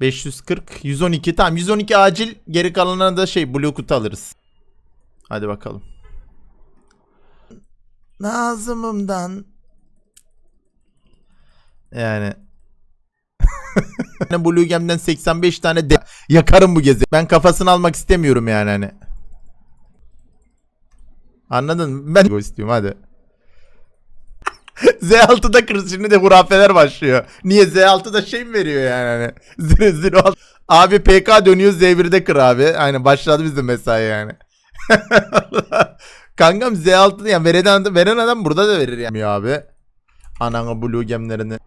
540 112 tamam 112 acil geri kalanına da şey blue kutu alırız. Hadi bakalım. Nazımımdan yani Yani Blue Gem'den 85 tane de yakarım bu gezi. Ben kafasını almak istemiyorum yani hani. Anladın mı? Ben istiyorum hadi. Z6'da kırız şimdi de hurafeler başlıyor. Niye Z6'da şey mi veriyor yani hani? Zero, Abi PK dönüyor Z1'de kır abi. Aynen başladı bizim mesai yani. Kankam Z6'da yani veren adam, veren adam burada da verir yani abi. Ananı blue gemlerini.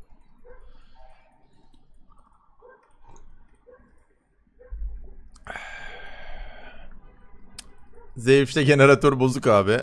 Z3'te jeneratör bozuk abi.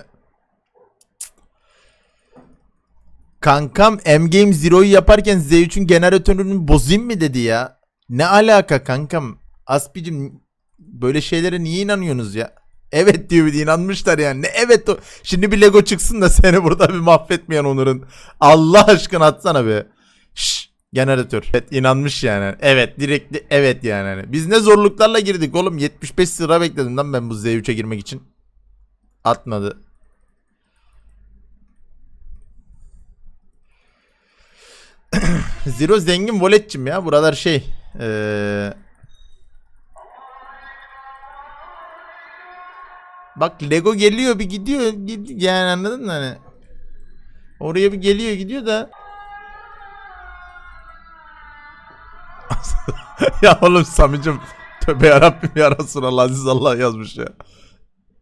Kankam M-Game Zero'yu yaparken Z3'ün jeneratörünü bozayım mı dedi ya. Ne alaka kankam? Aspicim böyle şeylere niye inanıyorsunuz ya? Evet diyor bir inanmışlar yani. Ne evet o. Şimdi bir Lego çıksın da seni burada bir mahvetmeyen Onur'un. Allah aşkına atsana be. Şşş. Jeneratör. Evet inanmış yani. Evet direkt evet yani. Hani Biz ne zorluklarla girdik oğlum. 75 sıra bekledim lan ben bu Z3'e girmek için. Atmadı. Zero zengin voletçim ya. Buralar şey. Ee... Bak Lego geliyor bir gidiyor. Gid- Yani anladın mı hani? Oraya bir geliyor gidiyor da. ya oğlum Samicim tövbe yarabbim ya Resulallah aziz Allah yazmış ya.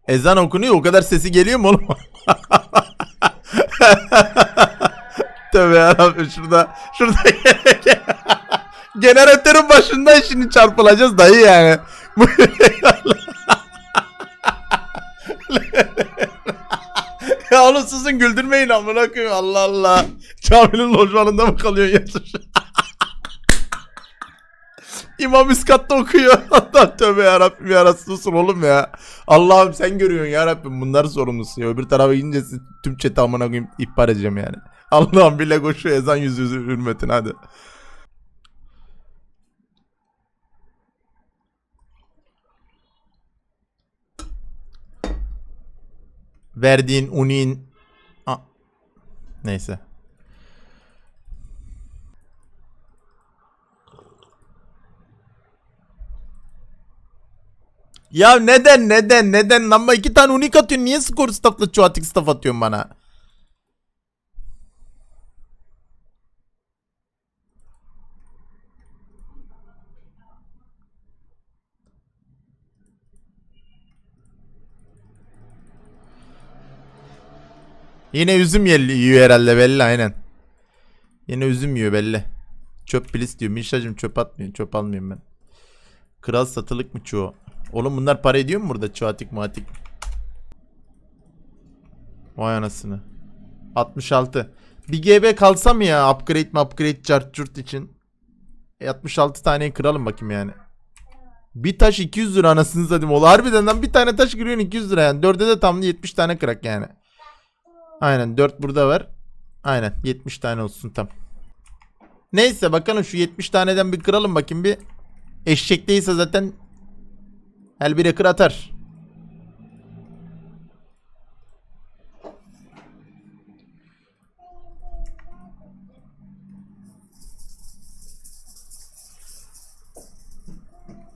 Ezan okunuyor o kadar sesi geliyor mu oğlum? tövbe yarabbim şurada şurada Generatörün başında şimdi çarpılacağız dayı yani. ya oğlum susun güldürmeyin amına koyayım Allah Allah. Caminin lojmanında mı kalıyor yazmış? İmam üst okuyor. Allah tövbe yarabbim ya susun oğlum ya. Allah'ım sen görüyorsun ya Rabbim bunları sorumlusun ya. Öbür tarafa gidince tüm chat'i amına koyayım ihbar edeceğim yani. Allah'ım bile koşuyor ezan yüzü yüzü hürmetine hadi. Verdiğin unin A- Neyse. Ya neden neden neden ama iki tane unik atıyorsun niye skor staffla çoğatik staff atıyorsun bana? Yine üzüm yiyor herhalde belli aynen. Yine üzüm yiyor belli. Çöp bilis diyor. Mişacım çöp atmıyor. Çöp almıyorum ben. Kral satılık mı çoğu? Oğlum bunlar para ediyor mu burada çoğatik muatik? Vay anasını. 66. Bir GB kalsa mı ya? Upgrade mi upgrade chart churt için? E, 66 taneyi kıralım bakayım yani. Bir taş 200 lira anasını satayım. Oğlum harbiden lan bir tane taş kırıyorsun 200 lira yani. Dörde de tamlı 70 tane kırak yani. Aynen 4 burada var. Aynen 70 tane olsun tam. Neyse bakalım şu 70 taneden bir kıralım bakayım bir. Eşek değilse zaten el bir kır atar.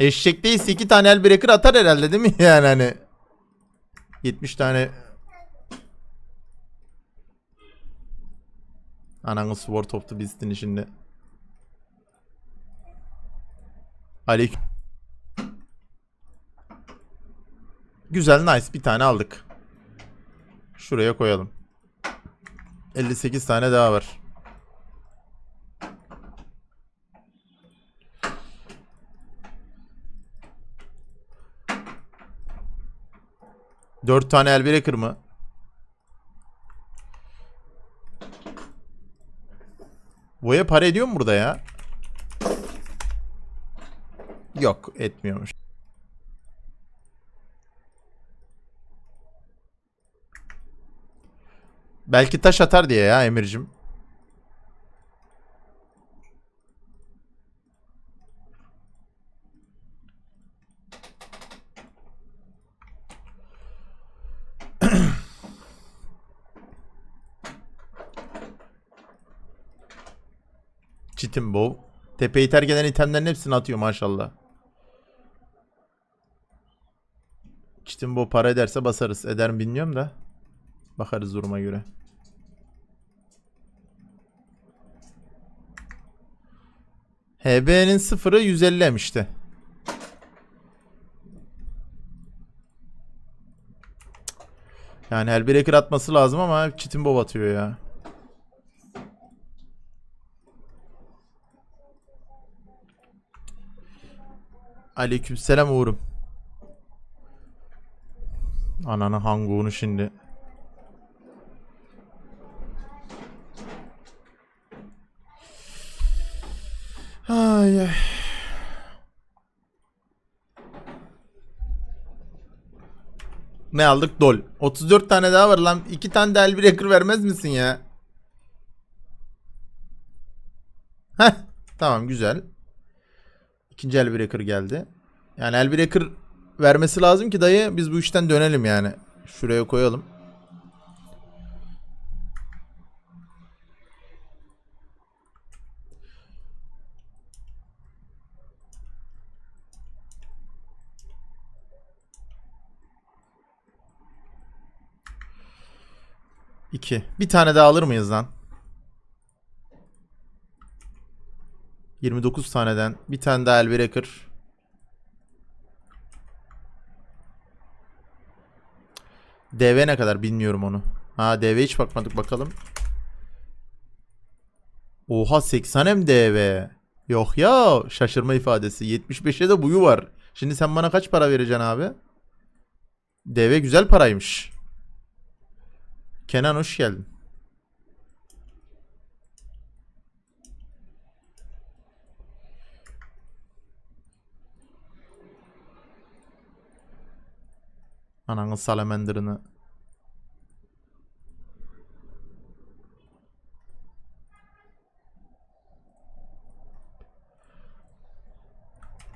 Eşek değilse iki tane el breaker atar herhalde değil mi yani hani 70 tane Ananı Sword of the Beast'in içinde. Aleyküm. Güzel nice bir tane aldık. Şuraya koyalım. 58 tane daha var. Dört tane Elbreaker mı? Boya para ediyor mu burada ya? Yok etmiyormuş. Belki taş atar diye ya Emir'cim. Çitin bow. Tepeyi terk eden itemlerin hepsini atıyor maşallah. Çitin bow para ederse basarız. Eder mi bilmiyorum da. Bakarız duruma göre. HB'nin sıfırı 150 işte. Yani Hellbreaker atması lazım ama Çitin Bob atıyor ya. Aleykümselam Uğur'um. Ananı hanguğunu şimdi. Ay ay. Ne aldık? Dol. 34 tane daha var lan. 2 tane de Elbreaker vermez misin ya? Heh. Tamam güzel. İkinci Elbreaker geldi. Yani Elbreaker vermesi lazım ki dayı biz bu işten dönelim yani. Şuraya koyalım. İki. Bir tane daha alır mıyız lan? 29 taneden. Bir tane daha Elbreaker. DV ne kadar bilmiyorum onu. Ha DV hiç bakmadık bakalım. Oha 80 hem DV. Yok ya şaşırma ifadesi. 75'e de buyu var. Şimdi sen bana kaç para vereceksin abi? DV güzel paraymış. Kenan hoş geldin. Ananın salamanderını.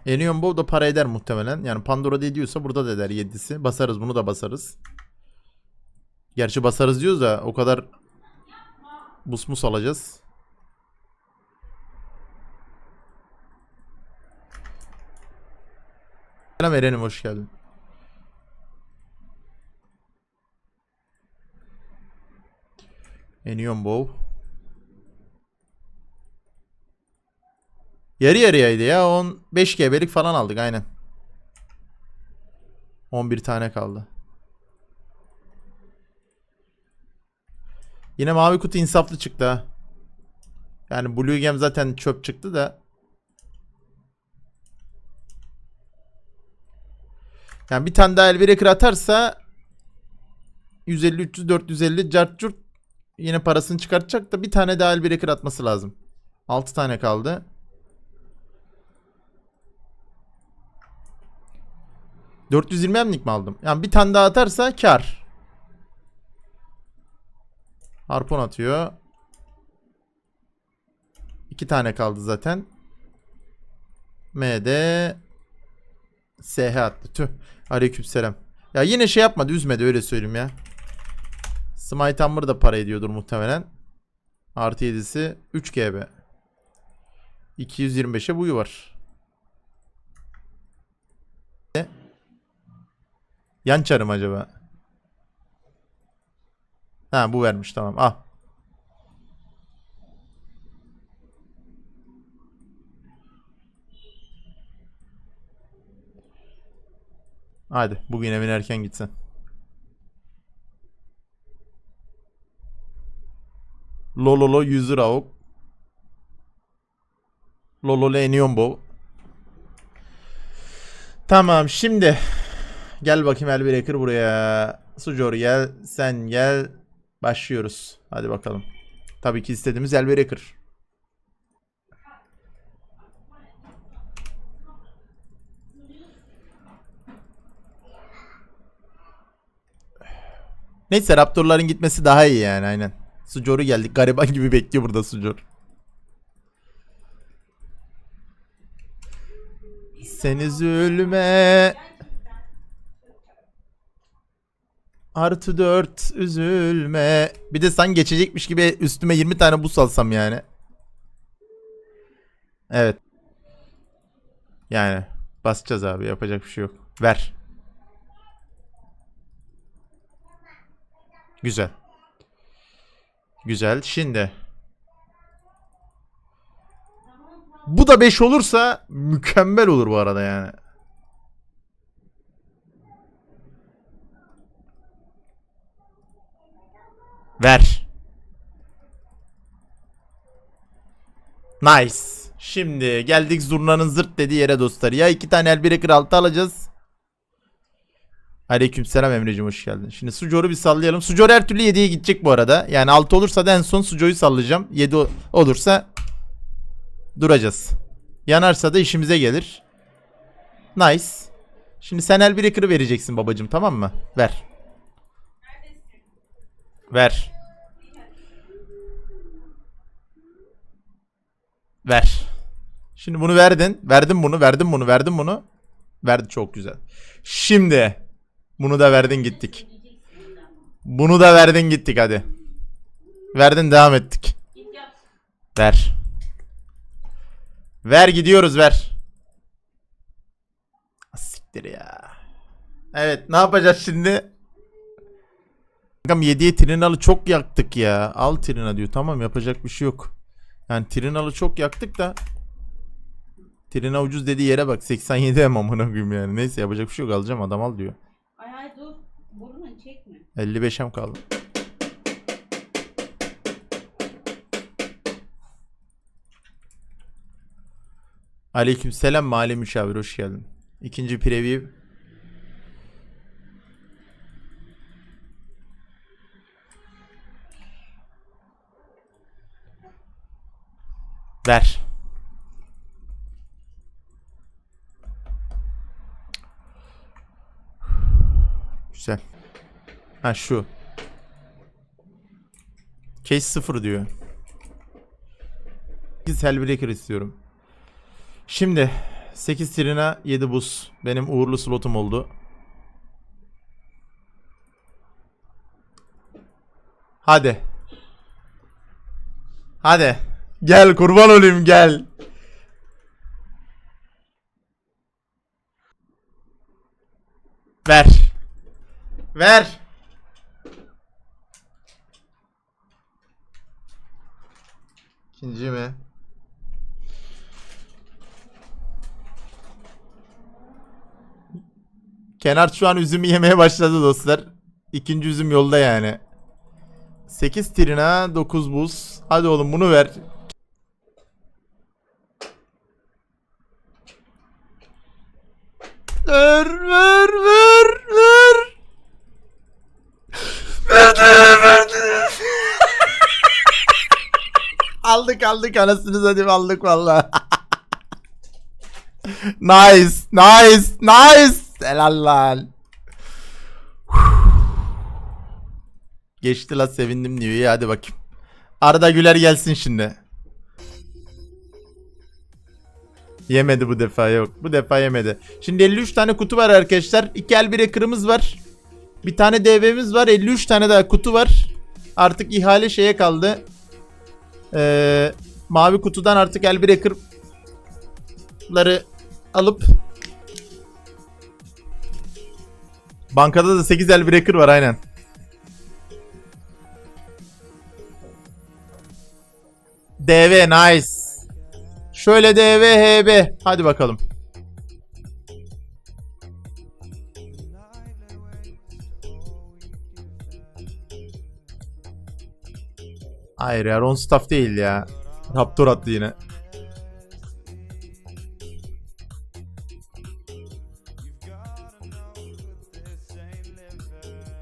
Enion Bow da para eder muhtemelen. Yani Pandora da ediyorsa burada da eder 7'si. Basarız bunu da basarız. Gerçi basarız diyoruz da o kadar busmus alacağız. Selam Eren'im hoş geldin. Enion Bow. Yarı yarıyaydı ya. 15 GB'lik falan aldık aynen. 11 tane kaldı. Yine mavi kutu insaflı çıktı ha. Yani Blue Gem zaten çöp çıktı da. Yani bir tane daha Elbreaker atarsa 150 300 450 cart curt yine parasını çıkartacak da bir tane daha Elbreaker atması lazım. 6 tane kaldı. ...420 emlik mi aldım? Yani bir tane daha atarsa kar. Harpon atıyor. İki tane kaldı zaten. M'de SH attı. Tüh. Aleykümselam. Ya yine şey yapmadı, üzmedi öyle söyleyeyim ya. Smite Hammer da para ediyordur muhtemelen. Artı 7'si 3 GB. 225'e buyu var. Yan çarım acaba? Ha bu vermiş tamam. Al. Hadi bugün evin erken gitsin. Lololo 100 lira ok. Lololo Enion Bow. Tamam şimdi gel bakayım Elbreaker buraya. Sucor gel sen gel başlıyoruz. Hadi bakalım. Tabii ki istediğimiz Elbreaker. Neyse Raptorların gitmesi daha iyi yani aynen. Sucor'u geldik. Gariban gibi bekliyor burada Sucor. Sen üzülme. Artı 4 üzülme. Bir de sen geçecekmiş gibi üstüme 20 tane buz alsam yani. Evet. Yani basacağız abi yapacak bir şey yok. Ver. Güzel. Güzel. Şimdi. Bu da 5 olursa mükemmel olur bu arada yani. Ver. Nice. Şimdi geldik zurnanın zırt dediği yere dostlar. Ya iki tane Elbreaker altı alacağız. Aleykümselam Emre'cim hoş geldin. Şimdi Sujo'ru bir sallayalım. Sujo her türlü 7'ye gidecek bu arada. Yani 6 olursa da en son Sujo'yu sallayacağım. 7 o- olursa duracağız. Yanarsa da işimize gelir. Nice. Şimdi sen Elbreaker'ı vereceksin babacım tamam mı? Ver. Ver. Ver. Şimdi bunu verdin. Verdin bunu, verdin bunu, verdin bunu. Verdi çok güzel. Şimdi bunu da verdin gittik. Bunu da verdin gittik hadi. Verdin devam ettik. Ver. Ver gidiyoruz ver. Ah, Siktir ya. Evet ne yapacağız şimdi? Kankam 7'ye Trinalı çok yaktık ya. Al Trina diyor. Tamam yapacak bir şey yok. Yani Trinalı çok yaktık da Trina ucuz dediği yere bak 87 hem amına koyayım yani. Neyse yapacak bir şey yok alacağım adam al diyor. Ay dur. Burnunu çekme. 55 hem kaldı. Aleykümselam mali müşavir hoş geldin. İkinci preview. Ver. Güzel. Ha şu. Case 0 diyor. 8 Hellbreaker istiyorum. Şimdi 8 Trina 7 buz. Benim uğurlu slotum oldu. Hadi. Hadi. Gel kurban olayım gel. Ver. Ver. İkinci mi? Kenar şu an üzümü yemeye başladı dostlar. İkinci üzüm yolda yani. 8 trina 9 buz. Hadi oğlum bunu ver. Ver ver ver. Verdi verdi. aldık aldık anasını satayım aldık valla. nice nice nice. Helal lan. Geçti la sevindim diyor. İyi hadi bakayım. Arda Güler gelsin şimdi. Yemedi bu defa yok. Bu defa yemedi. Şimdi 53 tane kutu var arkadaşlar. 2 el bir ekırımız var. Bir tane DV'miz var. 53 tane daha kutu var. Artık ihale şeye kaldı. Ee, mavi kutudan artık el bir ekırları alıp Bankada da 8 el breaker var aynen. DV nice. Şöyle DV HB. Hadi bakalım. Hayır ya Ron Staff değil ya. Raptor attı yine.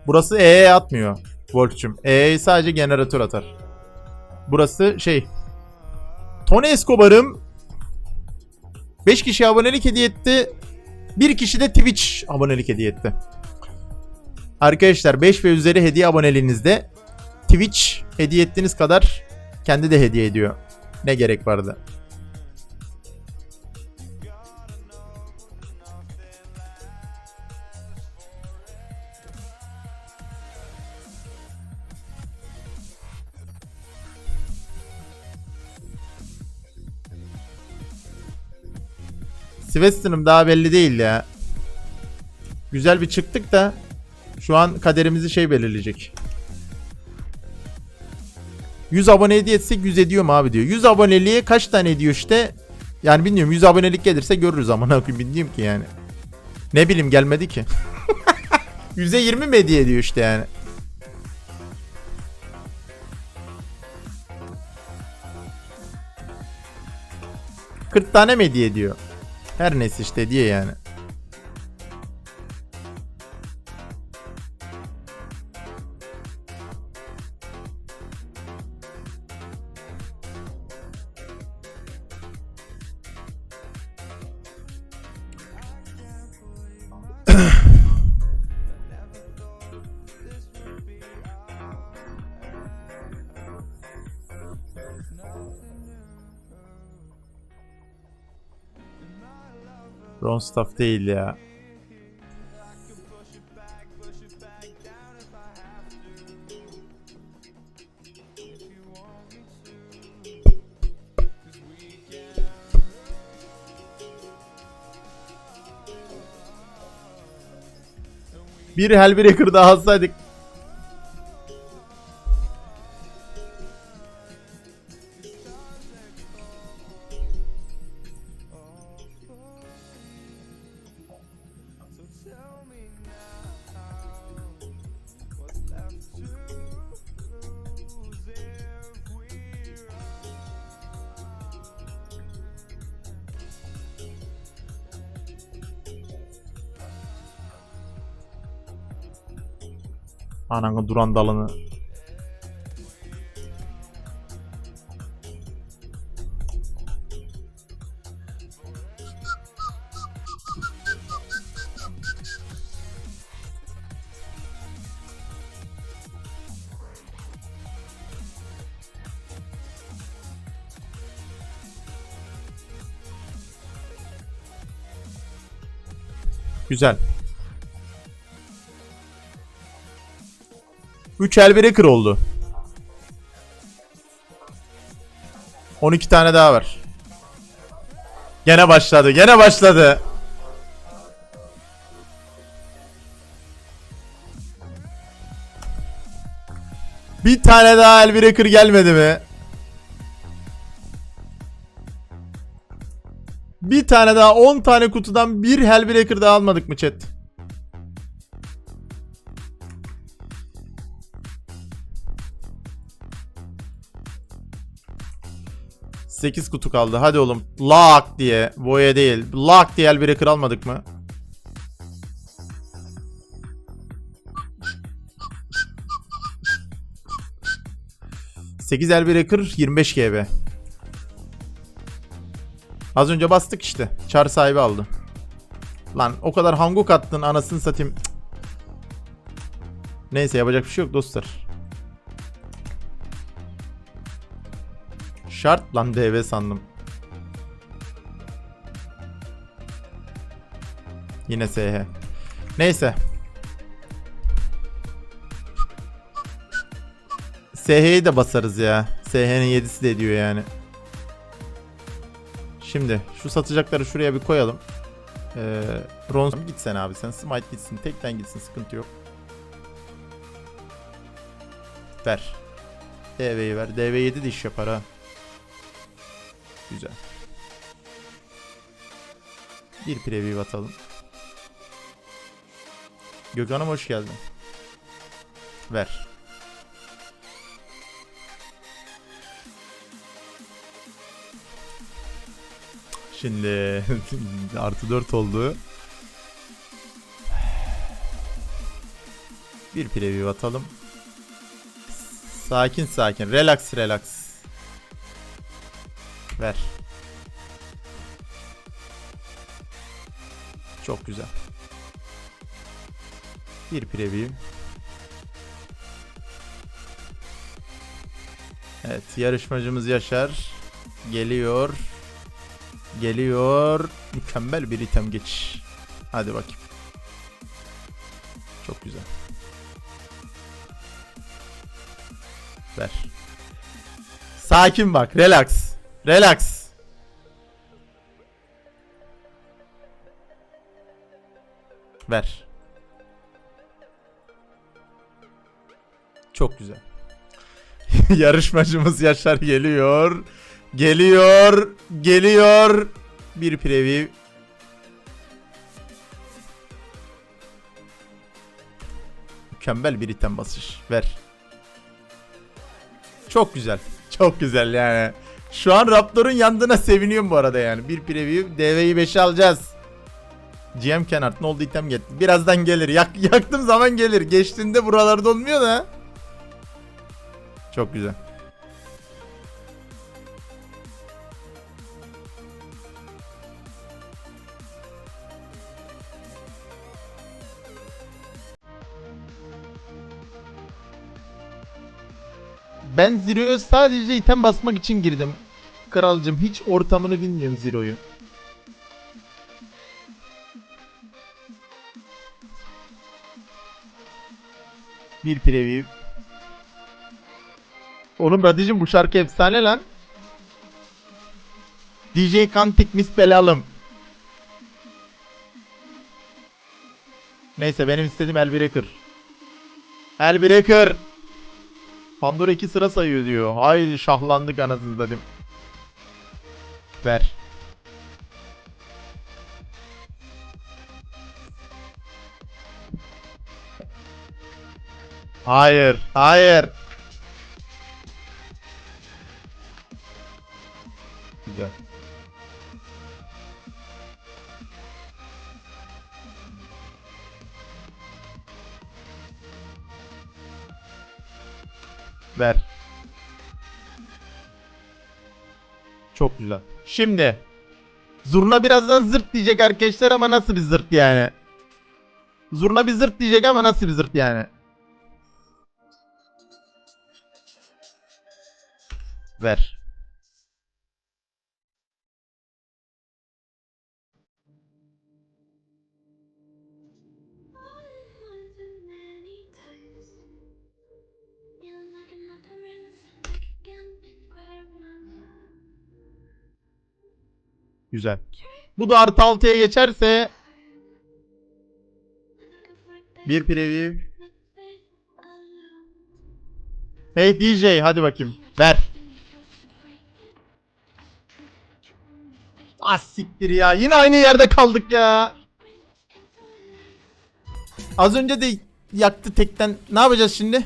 Burası E'ye atmıyor. Wolf'cüm. E'ye sadece generatör atar. Burası şey. Tony Escobar'ım 5 kişi abonelik hediye etti. 1 kişi de Twitch abonelik hediye etti. Arkadaşlar 5 ve üzeri hediye aboneliğinizde Twitch hediye ettiğiniz kadar kendi de hediye ediyor. Ne gerek vardı? Sylvester'ım daha belli değil ya. Güzel bir çıktık da şu an kaderimizi şey belirleyecek. 100 abone hediye etsek 100 ediyor mu abi diyor. 100 aboneliğe kaç tane ediyor işte. Yani bilmiyorum 100 abonelik gelirse görürüz ama ne bilmiyorum ki yani. Ne bileyim gelmedi ki. 100'e 20 mi hediye ediyor işte yani. ...40 tane mi hediye ediyor? Her neyse işte hediye yani. Staff değil ya. Bir Hellbreaker daha alsaydık. Ananın duran dalını. Güzel. 3 Hellbreaker oldu. 12 tane daha var. Gene başladı. Gene başladı. Bir tane daha Hellbreaker gelmedi mi? Bir tane daha 10 tane kutudan bir Hellbreaker daha almadık mı chat? Sekiz kutu kaldı. Hadi oğlum. Lock diye. Boya değil. Lock diye Hellbreaker almadık mı? Sekiz Hellbreaker 25 GB. Az önce bastık işte. Çar sahibi aldı. Lan o kadar hanguk attın anasını satayım. Cık. Neyse yapacak bir şey yok dostlar. Şart lan DV sandım. Yine SH. Neyse. SH'yi de basarız ya. SH'nin 7'si de ediyor yani. Şimdi şu satacakları şuraya bir koyalım. Ee, Ron gitsen abi sen. Smite gitsin. Tekten gitsin. Sıkıntı yok. Ver. DV'yi ver. DV7 de iş yapar ha. Güzel. Bir preview atalım. Gökhan'ım hoş geldin. Ver. Şimdi artı 4 oldu. Bir preview atalım. Sakin sakin. Relax relax. Ver. Çok güzel. Bir preview. Evet yarışmacımız Yaşar geliyor. Geliyor. Mükemmel bir item geç. Hadi bakayım. Çok güzel. Ver. Sakin bak. Relax. Relax. Ver. Çok güzel. Yarışmacımız Yaşar geliyor. Geliyor. Geliyor. Bir preview. Mükemmel bir item basış. Ver. Çok güzel. Çok güzel yani. Şu an Raptor'un yandığına seviniyorum bu arada yani. Bir preview. DV'yi 5'e alacağız. GM Kenart ne oldu item geldi. Birazdan gelir. Yak, yaktım zaman gelir. Geçtiğinde buralarda olmuyor da. Çok güzel. Ben Zero'ya sadece item basmak için girdim. Kralcım hiç ortamını bilmiyorum Zero'yu. Bir preview. Oğlum Radicim bu şarkı efsane lan. DJ Kantik Miss Belalım. Neyse benim istediğim Elbreaker. Elbreaker. Pandora 2 sıra sayıyor diyor. Haydi şahlandık anasını dedim. Ver. Hayır, hayır. Güzel. Ver. Çok güzel. Şimdi Zurna birazdan zırt diyecek arkadaşlar ama nasıl bir zırt yani? Zurna bir zırt diyecek ama nasıl bir zırt yani? Ver. Güzel. Bu da artı 6'ya geçerse bir preview. Hey DJ hadi bakayım. Ver. Ah siktir ya. Yine aynı yerde kaldık ya. Az önce de yaktı tekten. Ne yapacağız şimdi?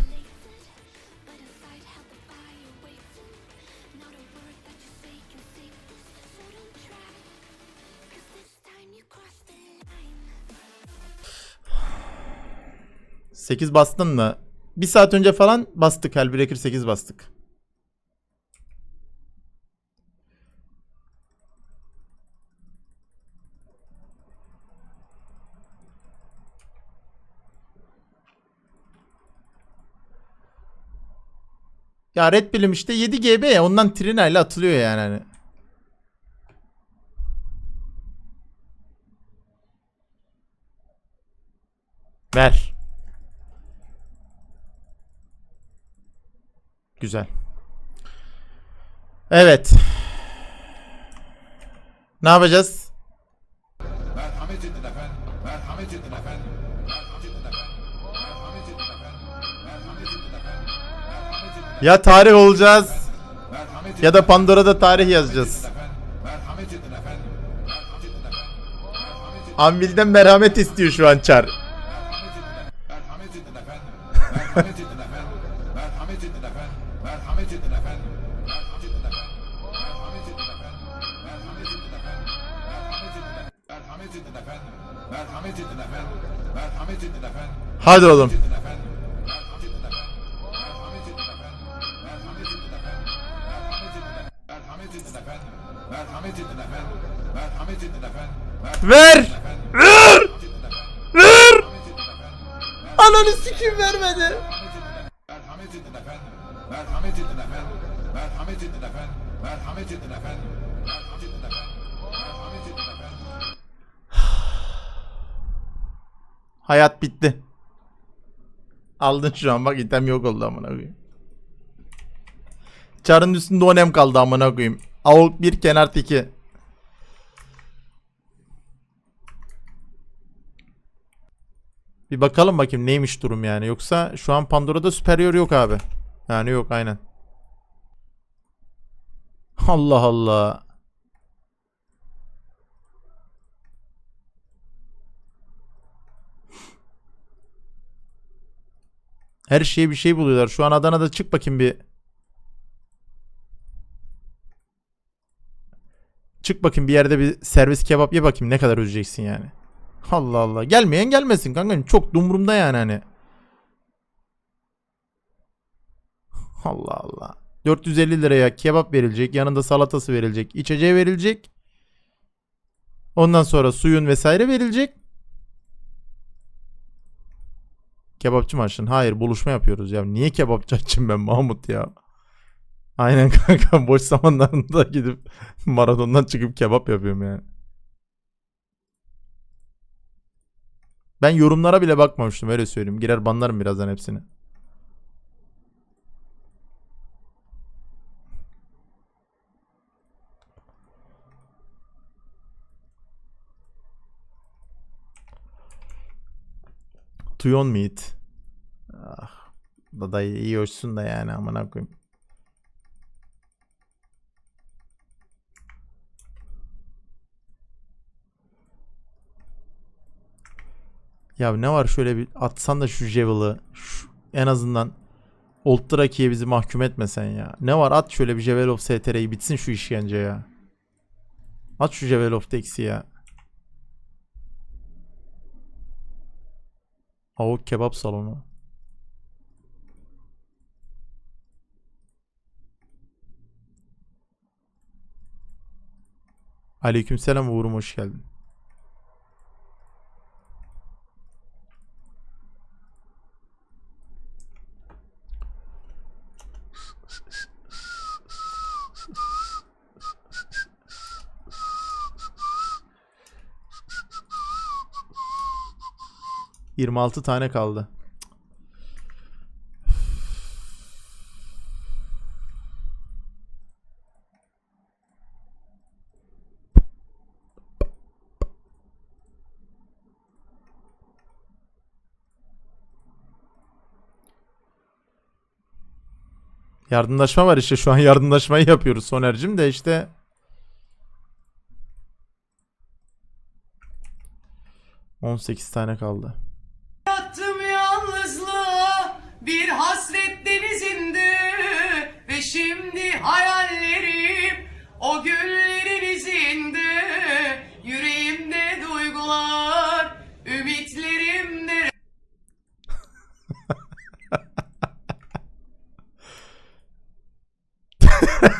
Sekiz bastın mı? Bir saat önce falan bastık. Hellbreaker 8 bastık. Ya Red Pill'im işte 7 GB ya ondan Trina ile atılıyor yani hani. Ver. Güzel. Evet. Ne yapacağız? Merhamet edin efendim. Merhamet edin efendim. Ya tarih olacağız ya da Pandora'da tarih yazacağız. Anvil'den merhamet istiyor şu an Çar. Efendim. Merhamet Ver! Ver! Ver! Ananı sikim vermedi. Hayat bitti. Aldın şu an bak item yok oldu amına koyayım. Çarın üstünde onem kaldı amına koyayım. Avuk 1 kenar 2. Bir bakalım bakayım neymiş durum yani. Yoksa şu an Pandora'da superior yok abi. Yani yok aynen. Allah Allah. Her şeye bir şey buluyorlar. Şu an Adana'da çık bakayım bir. Çık bakayım bir yerde bir servis kebap ye bakayım ne kadar ödeyeceksin yani. Allah Allah. Gelmeyen gelmesin kanka. Çok dumurumda yani hani. Allah Allah. 450 liraya kebap verilecek. Yanında salatası verilecek. içeceği verilecek. Ondan sonra suyun vesaire verilecek. Kebapçı mı açtın? Hayır buluşma yapıyoruz ya. Niye kebapçı açayım ben Mahmut ya? Aynen kanka boş zamanlarında gidip maratondan çıkıp kebap yapıyorum yani. Ben yorumlara bile bakmamıştım öyle söyleyeyim. Girer banlarım birazdan hepsini. Tuyon meat. Ah, da da iyi hoşsun da yani amına koyayım. Ya ne var şöyle bir atsan da şu Javel'ı en azından Old Draki'ye bizi mahkum etmesen ya. Ne var at şöyle bir Javel of STR'yi bitsin şu işkence ya. At şu Javel of Tex'i ya. Avuk kebap salonu. Aleykümselam Uğur'um hoş geldin. Yirmi altı tane kaldı. Yardımlaşma var işte şu an yardımlaşmayı yapıyoruz Soner'cim de işte On sekiz tane kaldı.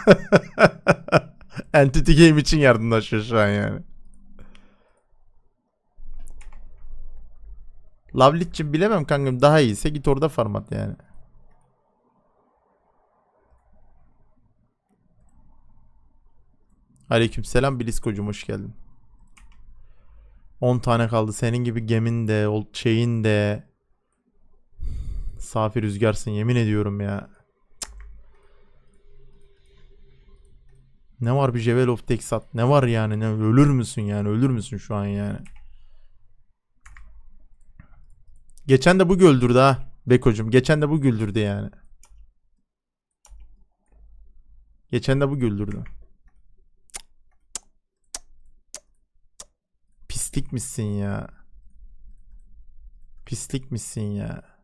Entity Game için yardımlaşıyor şu an yani. Lavliç'cim bilemem kankam daha iyiyse git orada format yani. Aleykümselam Bilisko'cum hoş geldin. 10 tane kaldı. Senin gibi gemin de, şeyin de. Safi rüzgarsın yemin ediyorum ya. Ne var bir Jevel of Texat? Ne var yani? Ne, ölür müsün yani? Ölür müsün şu an yani? Geçen de bu güldürdü ha. Beko'cum. Geçen de bu güldürdü yani. Geçen de bu güldürdü. Pislik misin ya? Pislik misin ya?